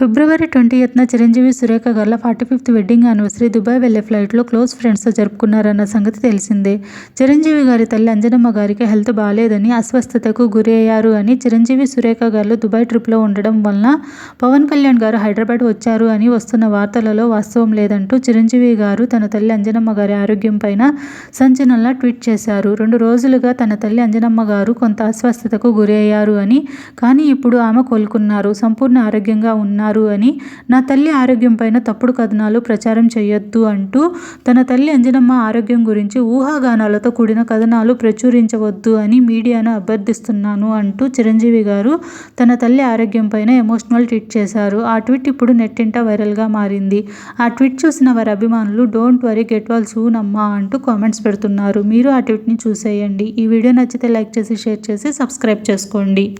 ఫిబ్రవరి twenty Ethanai Chiranjeevi Surekha గార్ల forty fifth wedding anniversary Dubai వెళ్ళే ఫ్లైట్లో close ఫ్రెండ్స్తో జరుపుకున్నారన్న సంగతి తెలిసిందే. చిరంజీవి గారి తల్లి అంజనమ్మ గారికి హెల్త్ బాగాలేదని అస్వస్థతకు గురి అయ్యారు అని చిరంజీవి సురేఖ గారు దుబాయ్ ట్రిప్లో ఉండడం వలన పవన్ కళ్యాణ్ గారు హైదరాబాద్ వచ్చారు అని వస్తున్న వార్తలలో వాస్తవం లేదంటూ చిరంజీవి గారు తన తల్లి అంజనమ్మ గారి ఆరోగ్యం పైన సంచలనంలా ట్వీట్ చేశారు. రెండు రోజులుగా తన తల్లి అంజనమ్మ గారు కొంత అస్వస్థతకు గురి అయ్యారు అని కానీ ఇప్పుడు ఆమె కోలుకున్నారు. సంపూర్ణ ఆరోగ్యంగా ఉన్నారు అని నా తల్లి ఆరోగ్యం పైన తప్పుడు కథనాలు ప్రచారం చేయొద్దు అంటూ తన తల్లి అంజనమ్మ ఆరోగ్యం గురించి ఊహాగానాలతో కూడిన కథనాలు ప్రచురించవద్దు అని మీడియాను అభ్యర్థిస్తున్నాను అంటూ చిరంజీవి గారు తన తల్లి ఆరోగ్యం పైన ఎమోషనల్ ట్వీట్ చేశారు. ఆ ట్వీట్ ఇప్పుడు నెట్టింట వైరల్గా మారింది. ఆ ట్వీట్ చూసిన వారి అభిమానులు don't worry get well soon అమ్మా అంటూ కామెంట్స్ పెడుతున్నారు. మీరు ఆ ట్వీట్ని చూసేయండి. ఈ వీడియో నచ్చితే లైక్ చేసి షేర్ చేసి సబ్స్క్రైబ్ చేసుకోండి.